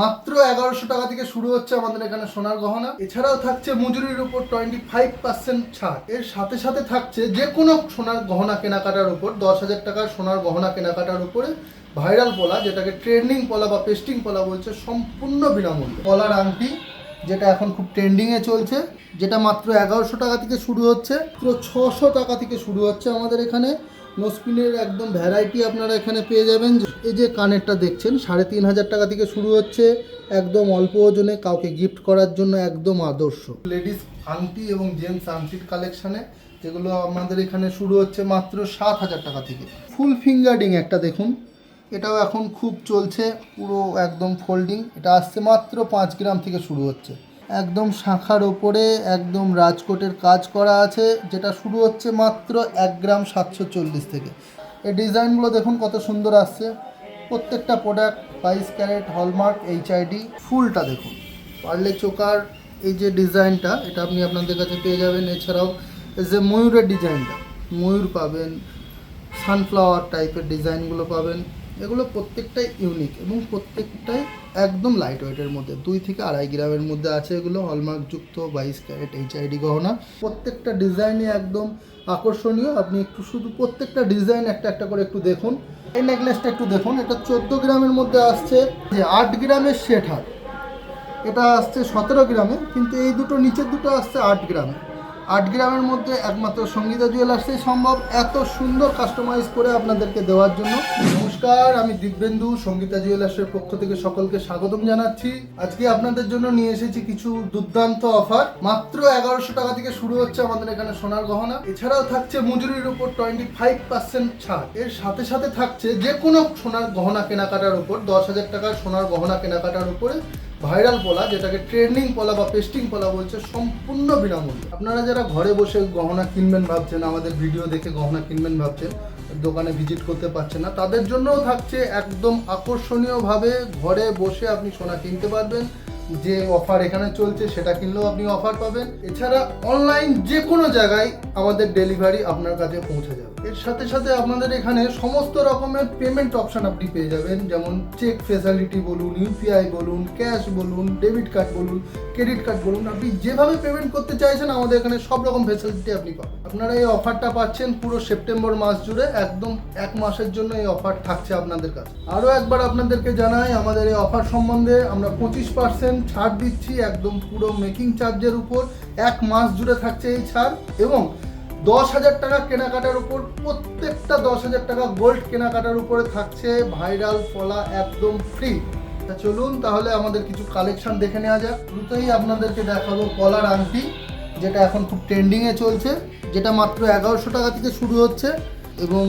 মাত্র এগারোশো টাকা থেকে শুরু হচ্ছে আমাদের এখানে সোনার গহনা। এছাড়াও থাকছে মজুরির উপর টোয়েন্টি ফাইভ পার্সেন্ট ছাড়। এর সাথে সাথে থাকছে যে কোনো সোনার গহনা কেনাকাটার উপর, দশ হাজার টাকার সোনার গহনা কেনাকাটার উপরে ভাইরাল পলা, যেটাকে ট্রেন্ডিং পলা বা পেস্টিং পলা বলছে, সম্পূর্ণ বিনামূল্যে। পলার আংটি, যেটা এখন খুব ট্রেন্ডিংয়ে চলছে, যেটা মাত্র এগারোশো টাকা থেকে শুরু হচ্ছে, পুরো ছশো টাকা থেকে শুরু হচ্ছে আমাদের এখানে। নোসপিনের একদম ভ্যারাইটি আপনারা এখানে পেয়ে যাবেন। এই যে কানেরটা দেখছেন, সাড়ে তিন হাজার টাকা থেকে শুরু হচ্ছে। একদম অল্প ওজনে কাউকে গিফট করার জন্য একদম আদর্শ। লেডিস আংটি এবং জেন্টস আংটির কালেকশানে যেগুলো আমাদের এখানে শুরু হচ্ছে মাত্র সাত হাজার টাকা থেকে। ফুল ফিঙ্গারিং একটা দেখুন, এটাও এখন খুব চলছে, পুরো একদম ফোল্ডিং এটা আসছে মাত্র পাঁচ গ্রাম থেকে শুরু হচ্ছে। একদম শাখার ওপরে একদম রাজকোটের কাজ করা আছে, যেটা শুরু হচ্ছে মাত্র এক গ্রাম সাতশো চল্লিশ থেকে। এই ডিজাইনগুলো দেখুন কত সুন্দর আসছে। প্রত্যেকটা প্রোডাক্ট বাইশ ক্যারেট হলমার্ক এইচআইডি ফুলটা দেখুন। পারলে চোকার এই যে ডিজাইনটা, এটা আপনি আপনাদের কাছে পেয়ে যাবেন। এছাড়াও এই যে ময়ূরের ডিজাইনটা, ময়ূর পাবেন সানফ্লাওয়ার টাইপের ডিজাইনগুলো পাবেন। এগুলো প্রত্যেকটাই ইউনিক এবং প্রত্যেকটাই একদম লাইট ওয়েটের মধ্যে। দুই থেকে আড়াই গ্রামের মধ্যে আছে এগুলো হলমার্কযুক্ত বাইশ ক্যারেট এইচআইডি গহনা। প্রত্যেকটা ডিজাইনই একদম আকর্ষণীয়। আপনি একটু শুধু প্রত্যেকটা ডিজাইন একটা একটা করে একটু দেখুন। এই নেকলেসটা একটু দেখুন। এটা চোদ্দ গ্রামের মধ্যে আসছে। যে আট গ্রামের শেট হার। এটা আসছে সতেরো গ্রামে, কিন্তু এই দুটো নিচের দুটো আসছে আট গ্রামে। আট গ্রামের মধ্যে একমাত্র সঙ্গীতা জুয়েলার্সেই সম্ভব এত সুন্দর কাস্টমাইজ করে আপনাদেরকে দেওয়ার জন্য। নমস্কার, আমি দিব্যেন্দু, সঙ্গীতা জুয়েলার্সের পক্ষ থেকে সকলকে স্বাগতম জানাচ্ছি। আজকে আপনাদের জন্য নিয়ে এসেছি কিছু দুর্দান্ত অফার মাত্র এগারোশো টাকা থেকে শুরু হচ্ছে আমাদের এখানে সোনার গহনা। এছাড়াও থাকছে মজুরির উপর টোয়েন্টি ফাইভ পার্সেন্ট ছাড়। এর সাথে সাথে থাকছে যে কোনো সোনার গহনা কেনাকাটার উপর, দশ হাজার টাকার সোনার গহনা কেনাকাটার উপরে ভাইরাল পলা, যেটাকে ট্রেন্ডিং পলা বা পেস্টিং পলা বলছে, সম্পূর্ণ বিনামূল্যে। আপনারা যারা ঘরে বসে গহনা কিনবেন ভাবছেন, আমাদের ভিডিও দেখে গহনা কিনবেন ভাবছেন, দোকানে ভিজিট করতে পারছেন না, তাদের জন্যও থাকছে একদম আকর্ষণীয়ভাবে ঘরে বসে আপনি সোনা কিনতে পারবেন। যে অফার এখানে চলছে, সেটা কিনলেও আপনি অফার পাবেন। এছাড়া অনলাইন যে কোনো জায়গায় আমাদের ডেলিভারি আপনার কাছে পৌঁছে যাবে। এর সাথে সাথে আপনাদের এখানে সমস্ত রকমের পেমেন্ট অপশন আপনি পেয়ে যাবেন। যেমন চেক ফেসিলিটি বলুন ইউপিআই বলুন ক্যাশ বলুন ডেবিট কার্ড বলুন ক্রেডিট কার্ড বলুন, আপনি যেভাবে পেমেন্ট করতে চাইছেন, আমাদের এখানে সব রকম ফেসিলিটি আপনি পাবেন। আপনারা এই অফারটা পাচ্ছেন পুরো সেপ্টেম্বর মাস জুড়ে, একদম এক মাসের জন্য এই অফার থাকছে আপনাদের কাছে। আরও একবার আপনাদেরকে জানাই, আমাদের এই অফার সম্বন্ধে আমরা পঁচিশ পার্সেন্ট ছাড় দিচ্ছি একদম পুরো মেকিং চার্জের উপর। এক মাস জুড়ে থাকছে এই ছাড় এবং দশ হাজার টাকা কেনাকাটার উপর, প্রত্যেকটা দশ হাজার টাকা গোল্ড কেনাকাটার উপরে থাকছে ভাইরাল ফলা একদম ফ্রি তা চলুন তাহলে আমাদের কিছু কালেকশন দেখে নেওয়া যাক। দ্রুতই আপনাদেরকে দেখাবো কলার আংটি, যেটা এখন খুব ট্রেন্ডিংয়ে চলছে, যেটা মাত্র এগারোশো টাকা থেকে শুরু হচ্ছে এবং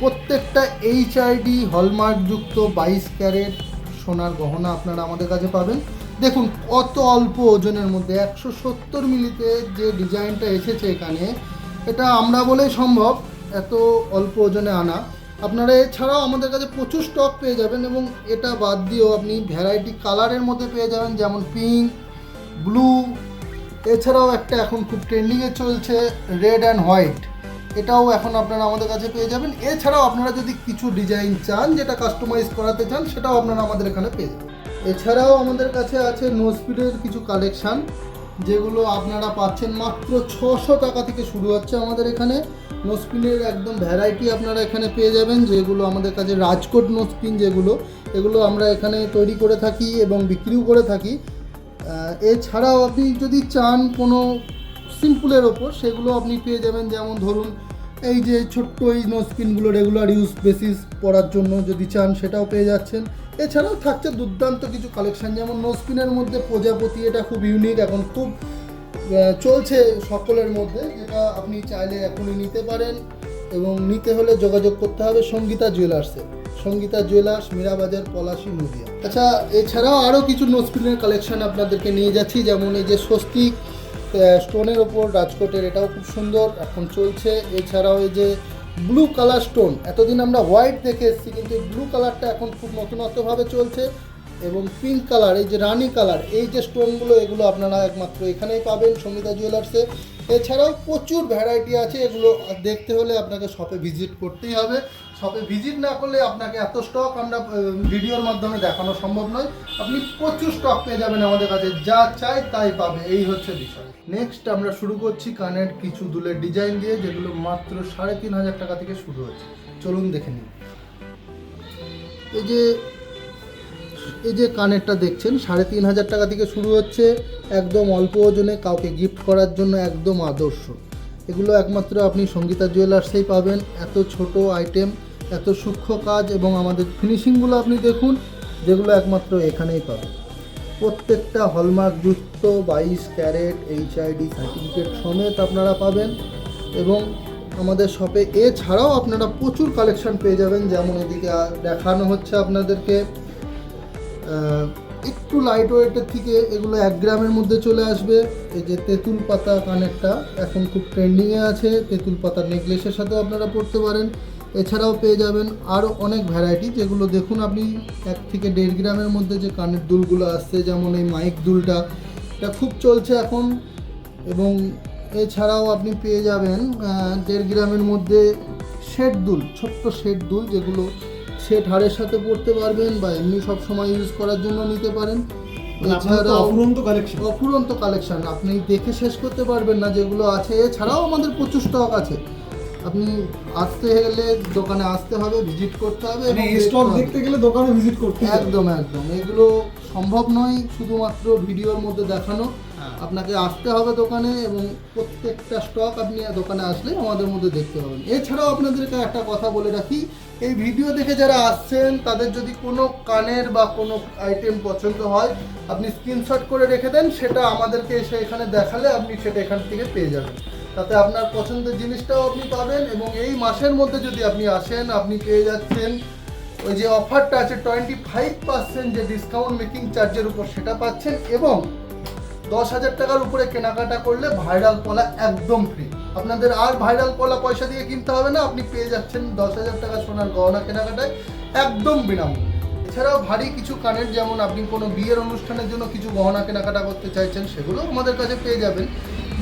প্রত্যেকটা এইচআইডি হলমার্কযুক্ত বাইশ ক্যারেট সোনার গহনা আপনারা আমাদের কাছে পাবেন। দেখুন, কত অল্প ওজনের মধ্যে, একশো সত্তর মিলিতে যে ডিজাইনটা এসেছে এখানে, এটা আমরা বলেই সম্ভব, এত অল্প ওজনে আনা। আপনারা এছাড়াও আমাদের কাছে প্রচুর স্টক পেয়ে যাবেন এবং এটা বাদ দিয়েও আপনি ভ্যারাইটি কালারের মধ্যে পেয়ে যাবেন, যেমন পিঙ্ক ব্লু এছাড়াও একটা এখন খুব ট্রেন্ডিংয়ে চলছে রেড অ্যান্ড হোয়াইট এটাও এখন আপনারা আমাদের কাছে পেয়ে যাবেন। এছাড়াও আপনারা যদি কিছু ডিজাইন চান, যেটা কাস্টমাইজ করাতে চান, সেটাও আপনারা আমাদের এখানে পেয়ে যাবেন। এছাড়াও আমাদের কাছে আছে নোসপিডের কিছু কালেকশান যেগুলো আপনারা পাচ্ছেন মাত্র ছশো টাকা থেকে শুরু হচ্ছে আমাদের এখানে। নোসপিনের একদম ভ্যারাইটি আপনারা এখানে পেয়ে যাবেন, যেগুলো আমাদের কাছে রাজকোট নোসপিন যেগুলো, এগুলো আমরা এখানে তৈরি করে থাকি এবং বিক্রিও করে থাকি। এছাড়াও আপনি যদি চান কোনো সিম্পলের ওপর, সেগুলো আপনি পেয়ে যাবেন। যেমন ধরুন, এই যে ছোট্ট এই নোসপিনগুলো রেগুলার ইউজ বেসিস পড়ার জন্য যদি চান, সেটাও পেয়ে যাচ্ছেন। এছাড়াও থাকছে দুর্দান্ত কিছু কালেকশন যেমন নোসপিনের মধ্যে প্রজাপতি, এটা খুব ইউনিক এখন খুব চলছে সকলের মধ্যে, যেটা আপনি চাইলে এখনই নিতে পারেন এবং নিতে হলে যোগাযোগ করতে হবে সঙ্গীতা জুয়েলার্সে সঙ্গীতা জুয়েলার্স মীরাবাজার, পলাশি, নদিয়া। আচ্ছা এছাড়াও আরও কিছু নোসপিনের কালেকশান আপনাদেরকে নিয়ে যাচ্ছি, যেমন এই যে স্বস্তিক স্টোনের ওপর রাজকোটের, এটাও খুব সুন্দর, এখন চলছে। এছাড়াও এই যে ব্লু কালার স্টোন। এতদিন আমরা হোয়াইট দেখে এসেছি, কিন্তু এই ব্লু কালারটা এখন খুব নতুনত্বভাবে চলছে এবং পিঙ্ক কালার, এই যে রানি কালার, এই যে স্টোনগুলো, এগুলো আপনারা একমাত্র এখানেই পাবেন সঙ্গীতা জুয়েলার্সে। এছাড়াও প্রচুর ভ্যারাইটি আছে, এগুলো দেখতে হলে আপনাকে শপে ভিজিট করতেই হবে। শপে ভিজিট না করলে আপনাকে এত স্টক আমরা ভিডিওর মাধ্যমে দেখানো সম্ভব নয়। আপনি প্রচুর স্টক পেয়ে যাবেন আমাদের কাছে। যা চাই তাই পাবে। এই হচ্ছে বিষয়। নেক্সট আমরা শুরু করছি কানের কিছু দুলের ডিজাইন দিয়ে, যেগুলো মাত্র সাড়ে তিন হাজার টাকা থেকে শুরু হচ্ছে। চলুন দেখে নিন এই যে এই যে কানেরটা দেখছেন, সাড়ে তিন হাজার টাকা থেকে শুরু হচ্ছে। একদম অল্প ওজনে কাউকে গিফট করার জন্য একদম আদর্শ। এগুলো একমাত্র আপনি সঙ্গীতা জুয়েলার্সেই পাবেন। এত ছোট আইটেম এত সূক্ষ্ম কাজ এবং আমাদের ফিনিশিংগুলো আপনি দেখুন, যেগুলো একমাত্র এখানেই পাবেন। প্রত্যেকটা হলমার্ক যুক্ত বাইশ ক্যারেট এইচআইডি সার্টিফিকেট সমেত আপনারা পাবেন এবং আমাদের শপে এছাড়াও আপনারা প্রচুর কালেকশন পেয়ে যাবেন, যেমন এদিকে দেখানো হচ্ছে আপনাদেরকে। একটু লাইট ওয়েটের থেকে এগুলো এক গ্রামের মধ্যে চলে আসবে। এই যে তেঁতুল পাতা কানেরটা এখন খুব ট্রেন্ডিংয়ে আছে, তেঁতুল পাতা নেকলেসের সাথেও আপনারা পড়তে পারেন। এছাড়াও পেয়ে যাবেন আরও অনেক ভ্যারাইটি যেগুলো দেখুন আপনি এক থেকে দেড় গ্রামের মধ্যে যে কানের দুলগুলো আসছে যেমন এই মাইক দুলটা এটা খুব চলছে এখন। এবং এছাড়াও আপনি পেয়ে যাবেন দেড় গ্রামের মধ্যে শেড দুল ছোট্ট শেড দুল যেগুলো শেড হাড়ের সাথে পড়তে পারবেন বা এমনি সব সময় ইউজ করার জন্য নিতে পারেন। মানে অফুরন্ত কালেকশন অফুরন্ত কালেকশন আপনি দেখে শেষ করতে পারবেন না যেগুলো আছে। এছাড়াও আমাদের প্রচুর স্টক আছে। আপনি আসতে গেলে দোকানে আসতে হবে ভিজিট করতে হবে মানে এবং স্টক দেখতে গেলে দোকানে ভিজিট করতে হবে। একদম একদম। এগুলো সম্ভব নয় শুধুমাত্র ভিডিওর মধ্যে দেখানো। হ্যাঁ। আপনাকে আসতে হবে দোকানে এবং প্রত্যেকটা স্টক আপনি দোকানে আসলে আমাদের মধ্যে দেখতে পাবেন। এছাড়াও আপনাদেরকে একটা কথা বলে রাখি এই ভিডিও দেখে যারা আসছেন তাদের যদি কোনো কানের বা কোনো আইটেম পছন্দ হয় আপনি স্ক্রিনশট করে রেখে দেন সেটা আমাদেরকে এসে এখানে দেখালে আপনি সেটা এখান থেকে পেয়ে যাবেন। তাতে আপনার পছন্দের জিনিসটাও আপনি পাবেন এবং এই মাসের মধ্যে যদি আপনি আসেন, আপনি পেয়ে যাচ্ছেন ওই যে অফারটা আছে টোয়েন্টি ফাইভ পার্সেন্ট যে ডিসকাউন্ট মেকিং চার্জের উপর সেটা পাচ্ছেন এবং দশ হাজার টাকার উপরে কেনাকাটা করলে ভাইরাল পলা একদম ফ্রি আপনাদের আর ভাইরাল পলা পয়সা দিয়ে কিনতে হবে না, আপনি পেয়ে যাচ্ছেন দশ হাজার টাকা সোনার গহনা কেনাকাটায় একদম বিনামূল্যে। এছাড়াও ভারী কিছু কানের, যেমন আপনি কোনো বিয়ের অনুষ্ঠানের জন্য কিছু গহনা কেনাকাটা করতে চাইছেন সেগুলো আমাদের কাছে পেয়ে যাবেন।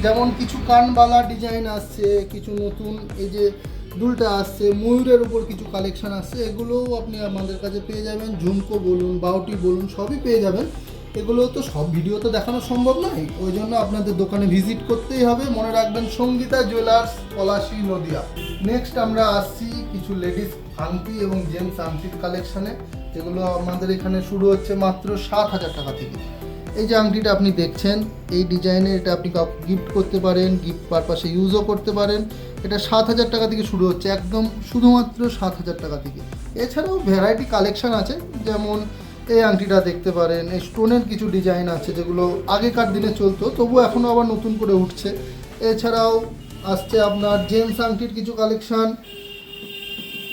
যেমন কিছু কানবালা ডিজাইন আসছে, কিছু নতুন এই যে দুলটা আসছে, ময়ূরের উপর কিছু কালেকশন আসছে, এগুলোও আপনি আমাদের কাছে পেয়ে যাবেন। ঝুমকো বলুন, বাউটি বলুন, সবই পেয়ে যাবেন। এগুলো তো সব ভিডিও তো দেখানো সম্ভব নয়, ওই জন্য আপনাদের দোকানে ভিজিট করতেই হবে। মনে রাখবেন, সঙ্গীতা জুয়েলার্স পলাশি, নদিয়া। নেক্সট আমরা আসছি কিছু লেডিস আংটি এবং জেন্টস আংটির কালেকশনে যেগুলো আমাদের এখানে শুরু হচ্ছে মাত্র সাত হাজার টাকা থেকে। এই যে আংটিটা আপনি দেখছেন, এই ডিজাইনে এটা আপনি গিফট করতে পারেন গিফট পারপাসে ইউজও করতে পারেন। এটা সাত হাজার টাকা থেকে শুরু হচ্ছে, একদম শুধুমাত্র সাত হাজার টাকা থেকে। এছাড়াও ভ্যারাইটি কালেকশন আছে, যেমন এই আংটিটা দেখতে পারেন, এই স্টোনের কিছু ডিজাইন আছে যেগুলো আগেকার দিনে চলতো তবু এখনও আবার নতুন করে উঠছে। এছাড়াও আসছে আপনার জেন্টস আংটির কিছু কালেকশন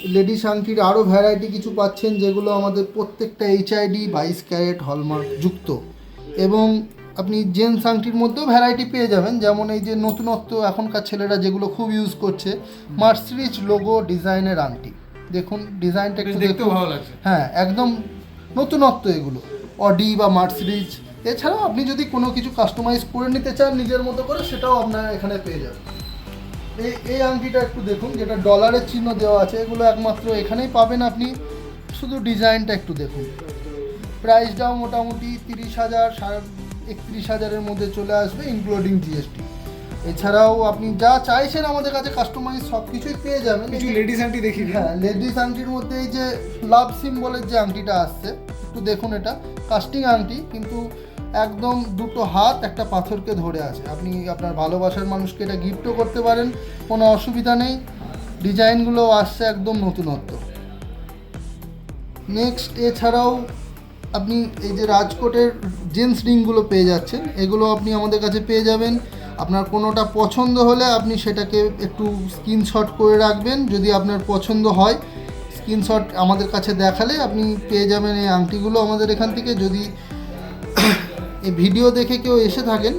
লেডিস আংটির আরও ভ্যারাইটি কিছু পাচ্ছেন যেগুলো আমাদের প্রত্যেকটা এইচআইডি বাইশ ক্যারেট হলমার্ক যুক্ত। এবং আপনি জেন্টস আংটির মধ্যেও ভ্যারাইটি পেয়ে যাবেন যেমন এই যে নতুনত্ব এখনকার ছেলেরা যেগুলো খুব ইউজ করছে মার্সিরিজ লোগো ডিজাইনের আংটি। দেখুন ডিজাইনটা একটু দেখুন। ভালো লাগছে। হ্যাঁ একদম নতুনত্ব এগুলো। অডি বা মার্সিডিজ। এছাড়াও আপনি যদি কোনো কিছু কাস্টমাইজ করে নিতে চান নিজের মতো করে সেটাও আপনারা এখানে পেয়ে যাবেন। এই এই আংটিটা একটু দেখুন যেটা ডলারের চিহ্ন দেওয়া আছে এগুলো একমাত্র এখানেই পাবেন আপনি। শুধু ডিজাইনটা একটু দেখুন। প্রাইসটাও মোটামুটি তিরিশ হাজার সাড়ে একত্রিশ হাজারের মধ্যে চলে আসবে ইনক্লুডিং জিএসটি এছাড়াও আপনি যা চাইছেন আমাদের কাছে কাস্টমাইজ সব কিছুই পেয়ে যাবেন। কিছু লেডিস আংটি দেখি হ্যাঁ লেডিস আংটির মধ্যে এই যে লাভ সিম্বলের যে আংটিটা আসছে একটু দেখুন এটা। কাস্টিং আংটি কিন্তু একদম দুটো হাত একটা পাথরকে ধরে আছে। আপনি আপনার ভালোবাসার মানুষকে এটা গিফটও করতে পারেন, কোনো অসুবিধা নেই। ডিজাইনগুলো আসছে একদম নতুনত্ব। নেক্সট এছাড়াও আপনি এই যে রাজকোটের জেন্টস রিংগুলো পেয়ে যাচ্ছেন, এগুলো আপনি আমাদের কাছে পেয়ে যাবেন। আপনার কোনোটা পছন্দ হলে আপনি সেটাকে একটু স্ক্রিনশট করে রাখবেন। যদি আপনার পছন্দ হয় স্ক্রিনশট আমাদের কাছে দেখালে আপনি পেয়ে যাবেন এই আংটিগুলো আমাদের এখান থেকে। যদি এই ভিডিও দেখে কেউ এসে থাকেন,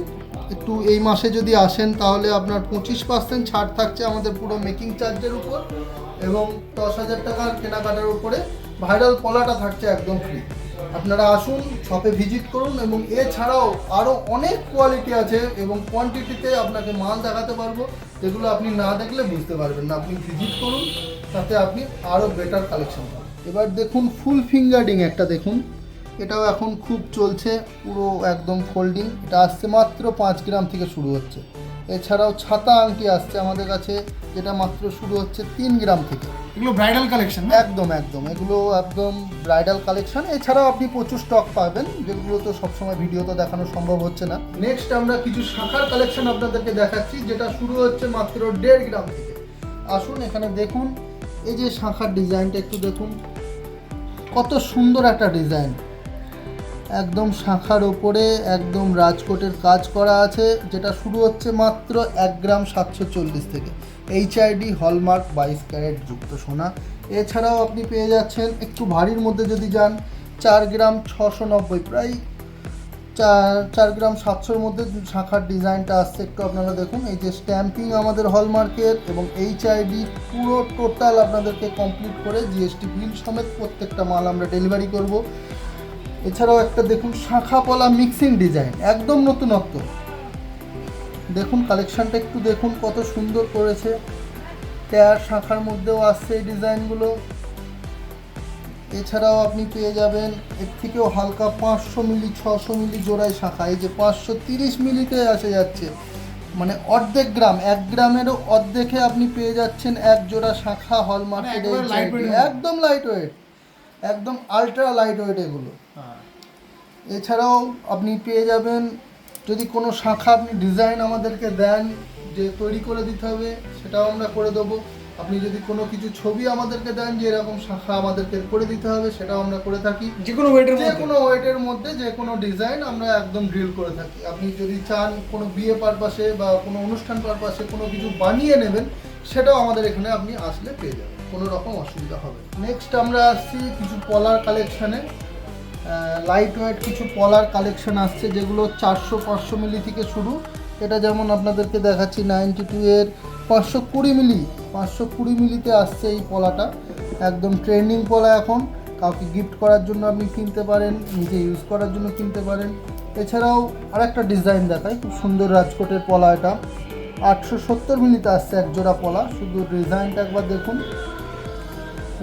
একটু এই মাসে যদি আসেন তাহলে আপনার পঁচিশ পার্সেন্ট ছাড় থাকছে আমাদের পুরো মেকিং চার্জের উপর এবং দশ হাজার টাকার কেনাকাটার উপরে ভাইরাল পলাটা থাকছে একদম ফ্রি আপনারা আসুন শপে ভিজিট করুন এবং এছাড়াও আরও অনেক কোয়ালিটি আছে এবং কোয়ান্টিটিতে আপনাকে মাল দেখাতে পারব যেগুলো আপনি না দেখলে বুঝতে পারবেন না। আপনি ভিজিট করুন, তাতে আপনি আরও বেটার কালেকশন পাবেন। এবার দেখুন ফুল ফিঙ্গারিং একটা দেখুন। এটাও এখন খুব চলছে পুরো একদম ফোল্ডিং এটা আসছে মাত্র পাঁচ গ্রাম থেকে শুরু হচ্ছে। এছাড়াও ছাতা আংটি আসছে আমাদের কাছে যেটা মাত্র শুরু হচ্ছে তিন গ্রাম থেকে। এগুলো ব্রাইডাল কালেকশন একদম একদম। এগুলো একদম ব্রাইডাল কালেকশন এছাড়াও আপনি প্রচুর স্টক পাবেন যেগুলো তো সবসময় ভিডিওতে দেখানো সম্ভব হচ্ছে না। নেক্সট আমরা কিছু শাখার কালেকশন আপনাদেরকে দেখাচ্ছি যেটা শুরু হচ্ছে মাত্র দেড় গ্রাম থেকে। আসুন এখানে দেখুন এই যে শাখার ডিজাইনটা একটু দেখুন। কত সুন্দর একটা ডিজাইন একদম শাখার ওপরে একদম রাজকোটের কাজ করা আছে, যেটা শুরু হচ্ছে মাত্র এক গ্রাম সাতশো চল্লিশ থেকে। এইচআইডি হলমার্ক বাইশ ক্যারেট যুক্ত সোনা। এছাড়াও আপনি পেয়ে যাচ্ছেন, একটু ভারীর মধ্যে যদি যান, চার গ্রাম ছশো নব্বই, প্রায় চার চার গ্রাম সাতশোর মধ্যে শাখার ডিজাইনটা আসছে, একটু আপনারা দেখুন। এই যে স্ট্যাম্পিং আমাদের হলমার্কের এবং এইচআইডি পুরো টোটাল আপনাদেরকে কমপ্লিট করে জিএসটি বিল সমেত প্রত্যেকটা মাল আমরা ডেলিভারি করব। এছাড়াও একটা দেখুন শাখা পলা মিক্সিং ডিজাইন একদম নতুনত্ব। দেখুন কালেকশনটা একটু দেখুন কত সুন্দর করেছে। পেয়ার শাখার মধ্যেও আসছে এই ডিজাইনগুলো এছাড়াও আপনি পেয়ে যাবেন এর থেকেও হালকা পাঁচশো মিলি ছশো মিলি জোড়ায় শাখা। এই যে পাঁচশো তিরিশ মিলিতে আসে যাচ্ছে। মানে অর্ধেক গ্রাম এক গ্রামেরও অর্ধেকে আপনি পেয়ে যাচ্ছেন এক জোড়া শাখা lightweight এর একদম লাইট ওয়েট একদম আলট্রা লাইট ওয়েট এগুলো। এছাড়াও আপনি পেয়ে যাবেন যদি কোনো শাখা আপনি ডিজাইন আমাদেরকে দেন যে তৈরি করে দিতে হবে সেটাও আমরা করে দেবো। আপনি যদি কোনো কিছু ছবি আমাদেরকে দেন যে এরকম শাখা আমাদেরকে করে দিতে হবে সেটাও আমরা করে থাকি। যে কোনো ওয়েটের যে কোনো ওয়েটের মধ্যে যে কোনো ডিজাইন আমরা একদম ড্রিল করে থাকি। আপনি যদি চান কোনো বিয়ে পারপাসে বা কোনো অনুষ্ঠান পারপাসে কোনো কিছু বানিয়ে নেবেন সেটাও আমাদের এখানে আপনি আসলে পেয়ে যাবেন। কোনো রকম অসুবিধা হবে। নেক্সট আমরা আসছি কিছু পলার কালেকশানে লাইট ওয়েট কিছু পলার কালেকশান আসছে যেগুলো চারশো, পাঁচশো মিলি থেকে শুরু। এটা যেমন আপনাদেরকে দেখাচ্ছি নাইনটি টু এর পাঁচশো কুড়ি মিলি পাঁচশো কুড়ি মিলিতে আসছে এই পলাটা একদম ট্রেন্ডিং পলা এখন। কাউকে গিফট করার জন্য আপনি কিনতে পারেন, নিজে ইউজ করার জন্য কিনতে পারেন। এছাড়াও আরেকটা ডিজাইন দেখায় খুব সুন্দর রাজকোটের পলা এটা আটশো সত্তর মিলিতে আসছে এক জোড়া পলা শুধু ডিজাইনটা একবার দেখুন।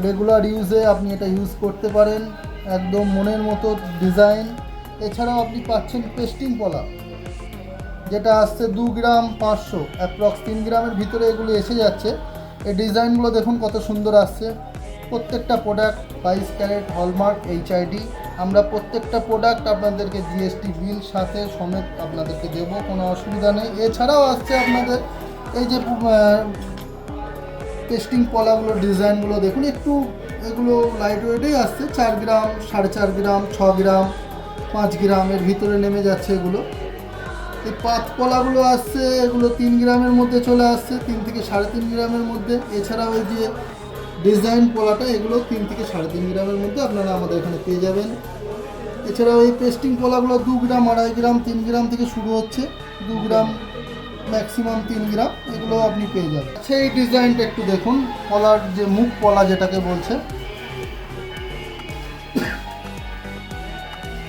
রেগুলার ইউজে আপনি এটা ইউজ করতে পারেন, একদম মনের মতো ডিজাইন এছাড়াও আপনি পাচ্ছেন পেস্টিং পলা যেটা আসছে দু গ্রাম পাঁচশো অ্যাপ্রক্স তিন গ্রামের ভিতরে এগুলো এসে যাচ্ছে। এই ডিজাইনগুলো দেখুন কত সুন্দর আসছে। প্রত্যেকটা প্রোডাক্ট বাইশ ক্যারেট হলমার্ক এইচআইডি আমরা প্রত্যেকটা প্রোডাক্ট আপনাদেরকে জিএসটি বিল সাথে সমেত আপনাদেরকে দেবো, কোনো অসুবিধা নেই। এছাড়াও আসছে আপনাদের এই যে টেস্টিং পলাগুলোর ডিজাইনগুলো দেখুন, একটু এগুলো লাইট ওয়েটেই আসছে, চার গ্রাম, সাড়ে চার গ্রাম, ছ গ্রাম, পাঁচ গ্রামের ভিতরে নেমে যাচ্ছে এগুলো। এই পাত পলাগুলো আসছে, এগুলো তিন গ্রামের মধ্যে চলে আসছে, তিন থেকে সাড়ে তিন গ্রামের মধ্যে। এছাড়াও ওই যে ডিজাইন পলাটা, এগুলো তিন থেকে সাড়ে তিন গ্রামের মধ্যে আপনারা আমাদের এখানে পেয়ে যাবেন। এছাড়াও এই পেস্টিং পলাগুলো দু গ্রাম, আড়াই গ্রাম, তিন গ্রাম থেকে শুরু হচ্ছে। দু গ্রাম ম্যাক্সিমাম তিন গ্রাম এগুলো আপনি পেয়ে যাবেন। সেই ডিজাইনটা একটু দেখুন, পলার যে মুখ পলা যেটাকে বলছে।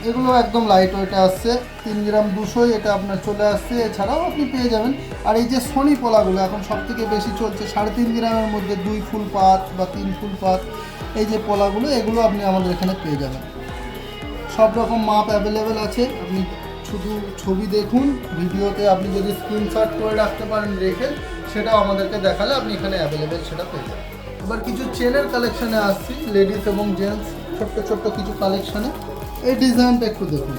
এগুলো একদম লাইট ওয়েটে আসছে, তিন গ্রাম দুশোই এটা আপনার চলে আসছে, এছাড়াও আপনি পেয়ে যাবেন। আর এই যে শনি পলাগুলো এখন সব থেকে বেশি চলছে, সাড়ে তিন গ্রামের মধ্যে দুই ফুল পাত বা তিন ফুল পাত, এই যে পলাগুলো, এগুলো আপনি আমাদের এখানে পেয়ে যাবেন। সব রকম মাপ অ্যাভেলেবেল আছে, আপনি শুধু ছবি দেখুন, ভিডিওতে আপনি যদি স্ক্রিনশট করে রাখতে পারেন রেখে, সেটাও আমাদেরকে দেখালে আপনি এখানে অ্যাভেলেবেল সেটা পেয়ে যাবেন। এবার কিছু চেনের কালেকশানে আসছি লেডিস এবং জেন্টস ছোট্ট ছোট্ট কিছু কালেকশানে এই ডিজাইনটা একটু দেখুন।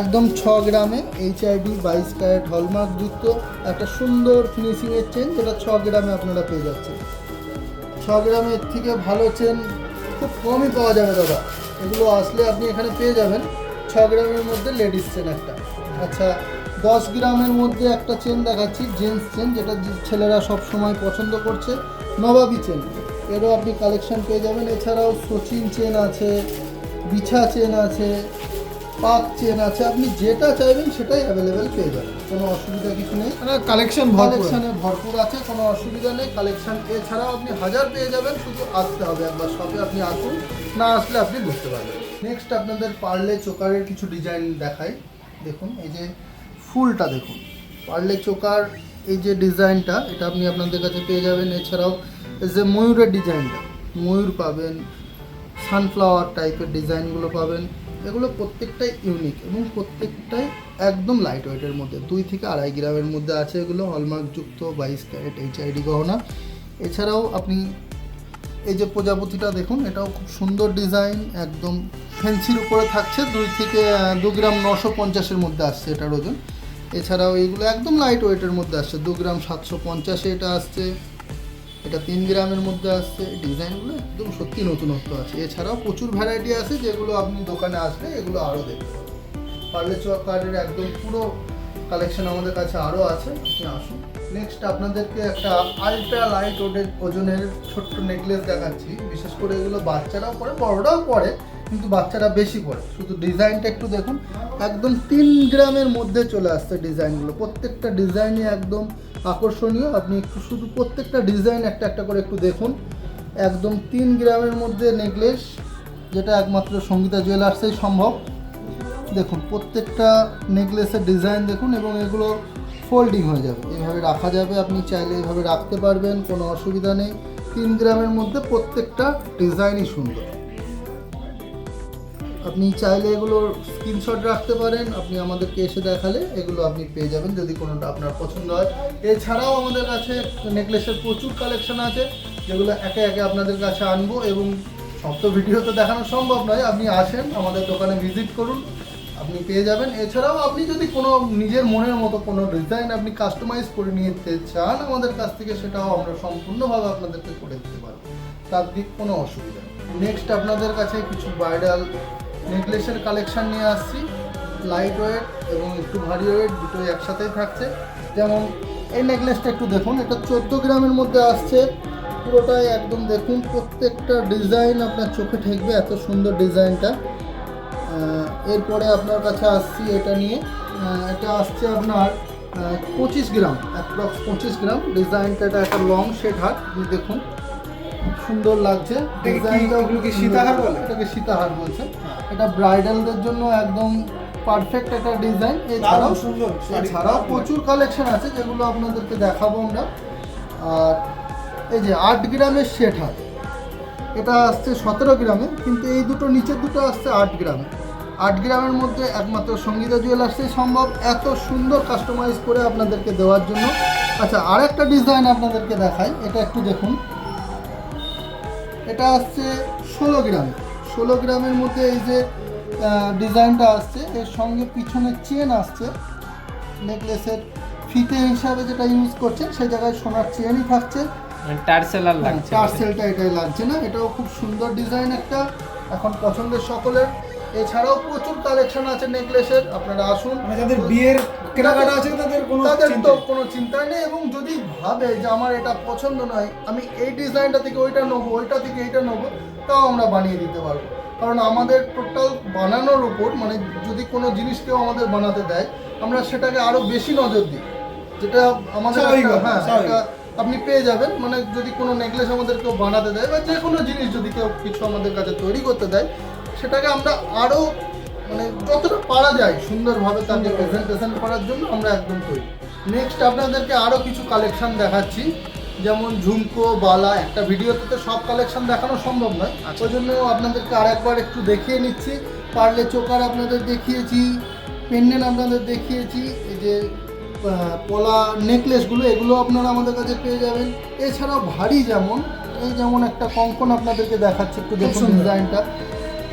একদম ছ গ্রামে এইচআইডি বাইশ ক্যারেট হলমার্ক যুক্ত, একটা সুন্দর ফিনিশিংয়ের চেন যেটা ছ গ্রামে আপনারা পেয়ে যাচ্ছেন। ছ গ্রামের থেকে ভালো চেন খুব কমই পাওয়া যাবে দাদা। এগুলো আসলে আপনি এখানে পেয়ে যাবেন। ছ গ্রামের মধ্যে লেডিস চেন একটা। আচ্ছা দশ গ্রামের মধ্যে একটা চেন দেখাচ্ছি জেন্টস চেন যেটা ছেলেরা সব সময় পছন্দ করছে নবাবি চেন এরও আপনি কালেকশন পেয়ে যাবেন। এছাড়াও সচিন চেন আছে বিছা চেন আছে পাক চেন আছে। আপনি যেটা চাইবেন সেটাই অ্যাভেলেবেল পেয়ে যাবেন। কোনো অসুবিধা কিছু নেই। কালেকশন ভরপুর। ভরপুর আছে কোনো অসুবিধা নেই। কালেকশন এছাড়াও আপনি হাজার পেয়ে যাবেন শুধু আসতে হবে একবার শপে আপনি আসুন না আসলে আপনি বুঝতে পারবেন। নেক্সট আপনাদের পার্লে চোকারের কিছু ডিজাইন দেখাই। দেখুন, এই যে ফুলটা দেখুন। পার্লে চোকার এই যে ডিজাইনটা এটা আপনি আপনাদের কাছে পেয়ে যাবেন। এছাড়াও এই যে ময়ূরের ডিজাইনটা ময়ূর পাবেন সানফ্লাওয়ার টাইপের ডিজাইনগুলো পাবেন। এগুলো প্রত্যেকটাই ইউনিক এবং প্রত্যেকটাই একদম লাইট ওয়েটের মধ্যে। দুই থেকে আড়াই গ্রামের মধ্যে আছে এগুলো হলমার্কযুক্ত বাইশ ক্যারেট এইচআইডি গহনা। এছাড়াও আপনি এই যে প্রজাপতিটা দেখুন, এটাও খুব সুন্দর ডিজাইন, একদম ফেন্সির উপরে থাকছে, দুই থেকে দু গ্রাম নশো পঞ্চাশের মধ্যে আসছে এটার ওজন। এছাড়াও এইগুলো একদম লাইট ওয়েটের মধ্যে আসছে, দু গ্রাম সাতশো পঞ্চাশে এটা আসছে, এটা তিন গ্রামের মধ্যে আসছে ডিজাইনগুলো একদম সত্যি নতুনত্ব আছে। এছাড়াও প্রচুর ভ্যারাইটি আছে, যেগুলো আপনি দোকানে আসলে এগুলো আরও দেখতে পার্লে চকারের একদম পুরো কালেকশন আমাদের কাছে আরও আছে, আপনি আসুন। নেক্সট আপনাদেরকে একটা আলট্রা লাইট ওডের ওজনের ছোট্ট নেকলেস দেখাচ্ছি। বিশেষ করে এগুলো বাচ্চারাও পরে, বড়রাও পরে, কিন্তু বাচ্চারা বেশি পরে। শুধু ডিজাইনটা একটু দেখুন। একদম তিন গ্রামের মধ্যে চলে আসছে ডিজাইনগুলো প্রত্যেকটা ডিজাইনই একদম আকর্ষণীয়। আপনি একটু শুধু প্রত্যেকটা ডিজাইন একটা একটা করে একটু দেখুন। একদম তিন গ্রামের মধ্যে নেকলেস যেটা একমাত্র সঙ্গীতা জুয়েলার্সেই সম্ভব। দেখুন, প্রত্যেকটা নেকলেসের ডিজাইন দেখুন এবং এগুলো ফোল্ডিং হয়ে যাবে। এইভাবে রাখা যাবে, আপনি চাইলে এইভাবে রাখতে পারবেন, কোনো অসুবিধা নেই। তিন গ্রামের মধ্যে প্রত্যেকটা ডিজাইনই সুন্দর। আপনি চাইলে এগুলোর স্ক্রিনশট রাখতে পারেন, আপনি আমাদেরকে এসে দেখালে এগুলো আপনি পেয়ে যাবেন, যদি কোনোটা আপনার পছন্দ হয়। এছাড়াও আমাদের কাছে নেকলেসের প্রচুর কালেকশন আছে, যেগুলো একে একে আপনাদের কাছে আনব এবং সব তো ভিডিও তো দেখানো সম্ভব নয়। আপনি আসেন, আমাদের দোকানে ভিজিট করুন। আপনি পেয়ে যাবেন। এছাড়াও আপনি যদি কোনো নিজের মনের মতো কোনো ডিজাইন আপনি কাস্টমাইজ করে নিতে চান আমাদের কাছ থেকে, সেটাও আমরা সম্পূর্ণভাবে আপনাদেরকে করে দিতে পারব। তার দিক কোনো অসুবিধা নেক্সট আপনাদের কাছে কিছু ব্রাইডাল নেকলেসের কালেকশান নিয়ে আসছি। লাইট ওয়েট এবং একটু ভারী ওয়েট দুটোই একসাথেই থাকছে। যেমন এই নেকলেসটা একটু দেখুন, এটা চোদ্দ গ্রামের মধ্যে আসছে। পুরোটাই একদম দেখুন, প্রত্যেকটা ডিজাইন আপনার চোখে ঠেকবে, এত সুন্দর ডিজাইনটা এরপরে আপনার কাছে আসছি এটা নিয়ে। এটা আসছে আপনার পঁচিশ গ্রাম অ্যাপ্রক্স পঁচিশ গ্রাম। ডিজাইনটা এটা একটা লং শেড হাট আপনি দেখুন। সুন্দর লাগছে। এটা কি- ডিজাইনটা এগুলো কি সীতাহার বলে? এটাকে সীতাহার বলছে। এটা ব্রাইডালদের জন্য একদম পারফেক্ট একটা ডিজাইন এছাড়াও সুন্দর এছাড়াও প্রচুর কালেকশন আছে যেগুলো আপনাদেরকে দেখাবো আমরা। আর এই যে আট গ্রামের শেট হাট এটা আসছে সতেরো গ্রামে কিন্তু এই দুটো নিচের দুটো আসছে আট গ্রামে। আট গ্রামের মধ্যে একমাত্র সঙ্গীতা জুয়েলার্সেই সম্ভব। এত সুন্দর কাস্টমাইজ করে আপনাদেরকে দেওয়ার জন্য। আচ্ছা আর একটা ডিজাইন আপনাদেরকে দেখাই এটা একটু দেখুন। এটা আসছে ষোলো গ্রাম। ষোলো গ্রামের মধ্যে এই যে ডিজাইনটা আসছে এর সঙ্গে পিছনে চেন আসছে। নেকলেসের ফিতে হিসাবে যেটা ইউজ করছেন সেই জায়গায় সোনার চেনই থাকছে। টার্সেলার লাগছে। টার্সেলটা এটাই লাগছে না। এটাও খুব সুন্দর ডিজাইন একটা এখন পছন্দের সকলের। এছাড়াও প্রচুর কালেকশন আছে নেকলেসের আপনারা আসুন মানে যাদের বিয়ের কেনাকাটা আছে তাদের কোনো তাদের তো। কোনো চিন্তা নেই এবং যদি ভাবে যে আমার এটা পছন্দ নয় আমি এই ডিজাইনটা থেকে ওইটা নেব ওইটা থেকে এইটা নেব তাও আমরা বানিয়ে দিতে পারব কারণ আমাদের টোটাল বানানোর উপর মানে যদি কোনো জিনিস কেউ আমাদের বানাতে দেয় আমরা সেটাকে আরও বেশি নজর দিই যেটা আমাদের হ্যাঁ। একটা আপনি পেয়ে যাবেন মানে যদি কোনো নেকলেস আমাদের কেউ বানাতে দেয় বা যে কোনো জিনিস যদি কেউ কিছু আমাদের কাছে তৈরি করতে দেয় সেটাকে আমরা আরও মানে যতটা পারা যায় সুন্দরভাবে তাকে প্রেজেন্টেশন করার জন্য আমরা একদম তৈরি। নেক্সট আপনাদেরকে আরও কিছু কালেকশান দেখাচ্ছি। যেমন ঝুমকো বালা একটা ভিডিওতে তো সব কালেকশন দেখানো সম্ভব নয়। ওই জন্য আপনাদেরকে আরেকবার একটু দেখিয়ে নিচ্ছি। পারলে চোকার আপনাদের দেখিয়েছি পেন্ডেন্ট আপনাদের দেখিয়েছি এই যে পলা নেকলেসগুলো এগুলো আপনারা আমাদের কাছে পেয়ে যাবেন। এছাড়াও ভারী যেমন এই যেমন একটা কঙ্কন আপনাদেরকে দেখাচ্ছে একটু দেখুন ডিজাইনটা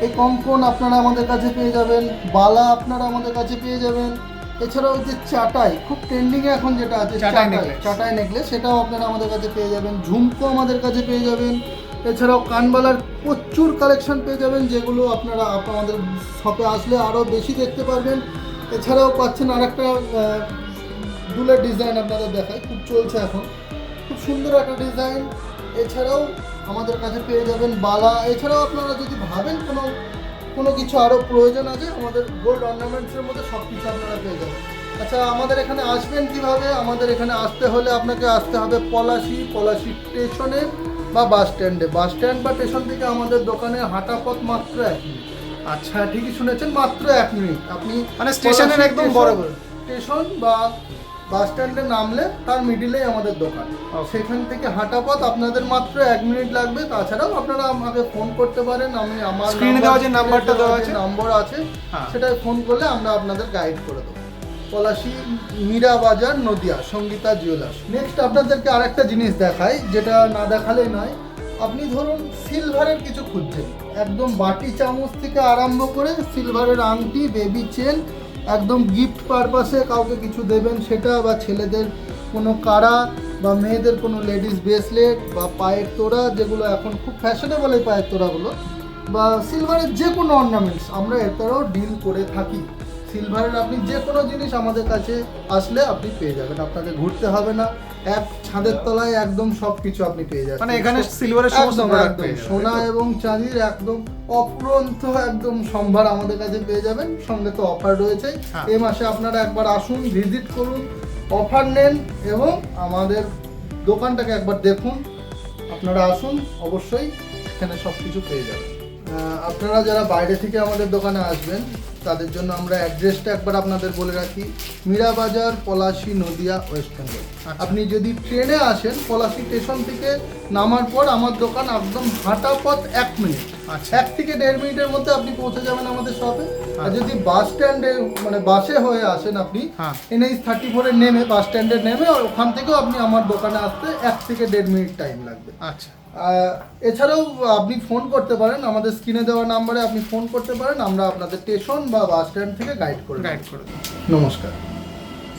এই কঙ্কন আপনারা আমাদের কাছে পেয়ে যাবেন বালা আপনারা আমাদের কাছে পেয়ে যাবেন। এছাড়াও যে চাটাই খুব ট্রেন্ডিংয়ে এখন যেটা আছে চাটাই চাটাই। নেকলেস সেটাও আপনারা আমাদের কাছে পেয়ে যাবেন। ঝুমকো আমাদের কাছে পেয়ে যাবেন। এছাড়াও কানবালার প্রচুর কালেকশন পেয়ে যাবেন যেগুলো আপনারা আপ- আমাদের শপে আসলে আরও বেশি দেখতে পারবেন। এছাড়াও পাচ্ছেন আরেকটা আহ, দুলের ডিজাইন আপনাদের দেখায় খুব চলছে এখন। খুব সুন্দর একটা ডিজাইন এছাড়াও আমাদের কাছে পেয়ে যাবেন বালা। এছাড়াও আপনারা যদি ভাবেন কোনো কোনো কিছু আরও প্রয়োজন আছে আমাদের গোল্ড অর্নামেন্টসের মধ্যে সব কিছু আপনারা পেয়ে যাবেন। আচ্ছা আমাদের এখানে আসবেন কীভাবে? আমাদের এখানে আসতে হলে আপনাকে আসতে হবে পলাশি পলাশি স্টেশনে বা বাস স্ট্যান্ডে। বাস স্ট্যান্ড বা স্টেশন থেকে আমাদের দোকানে হাঁটা পথ মাত্র এক মিনিট। আচ্ছা ঠিকই শুনেছেন মাত্র এক মিনিট। আপনি মানে স্টেশনের একদম বরাবর। স্টেশন বা বাস স্ট্যান্ডে নামলে তার মিডিলেই আমাদের দোকান। সেখান থেকে হাঁটা পথ আপনাদের মাত্র এক মিনিট লাগবে। তাছাড়াও আপনারা আমাকে ফোন করতে পারেন। আমি আমার দেওয়া যে নাম্বারটা দেওয়া আছে? নম্বর আছে হ্যাঁ। সেটায় ফোন করলে আমরা আপনাদের গাইড করে দেবো। পলাশি মীরা বাজার নদিয়া সঙ্গীতা জুয়েলার্স নেক্সট আপনাদেরকে আরেকটা জিনিস দেখাই যেটা না দেখালেই নয়। আপনি ধরুন সিলভারের কিছু খুঁজছেন। একদম বাটি চামচ থেকে আরম্ভ করে সিলভারের আংটি বেবি চেন একদম গিফট পারপাসে কাউকে কিছু দেবেন সেটা বা ছেলেদের কোনো কারা বা মেয়েদের কোনো লেডিস ব্রেসলেট বা পায়ের তোড়া যেগুলো এখন খুব ফ্যাশনেবল এই পায়ের তোড়াগুলো বা সিলভারের যে কোনো অর্নামেন্টস আমরা এরপরেও ডিল করে থাকি। সিলভারের আপনি যে কোনো জিনিস আমাদের কাছে আসলে আপনি পেয়ে যাবেন, আপনাকে ঘুরতে হবে না। এক ছাদের তলায় একদম সব কিছু আপনি পেয়ে যাবেন মানে এখানে সিলভারের সমস্ত যাবেন, সোনা এবং চাঁদির একদম অফুরন্ত একদম সম্ভার আমাদের কাছে পেয়ে যাবেন। সঙ্গে তো অফার রয়েছে। হ্যাঁ। এই মাসে আপনারা একবার আসুন ভিজিট করুন অফার নেন এবং আমাদের দোকানটাকে একবার দেখুন। আপনারা আসুন অবশ্যই এখানে সব কিছু পেয়ে যাবেন। আপনারা যারা বাইরে থেকে আমাদের দোকানে আসবেন তাদের জন্য আমরা অ্যাড্রেসটা একবার আপনাদের বলে রাখি। মীরাবাজার পলাশি নদিয়া ওয়েস্ট বেঙ্গল। আপনি যদি ট্রেনে আসেন পলাশি স্টেশন থেকে নামার পর আমার দোকান একদম হাঁটা পথ এক মিনিট। আচ্ছা। এক থেকে দেড় মিনিটের মধ্যে আপনি পৌঁছে যাবেন আমাদের শপে। আর যদি বাস স্ট্যান্ডে মানে বাসে হয়ে আসেন আপনি হ্যাঁ। এনএইচ থার্টি ফোরে নেমে বাস স্ট্যান্ডে নেমে ওখান থেকেও আপনি আমার দোকানে আসতে এক থেকে দেড় মিনিট টাইম লাগবে। আচ্ছা। এছাড়াও আপনি ফোন করতে পারেন আমাদের স্ক্রিনে দেওয়া নাম্বারে আপনি ফোন করতে পারেন আমরা আপনাদের স্টেশন বা বাস স্ট্যান্ড থেকে গাইড করে গাইড করে নমস্কার।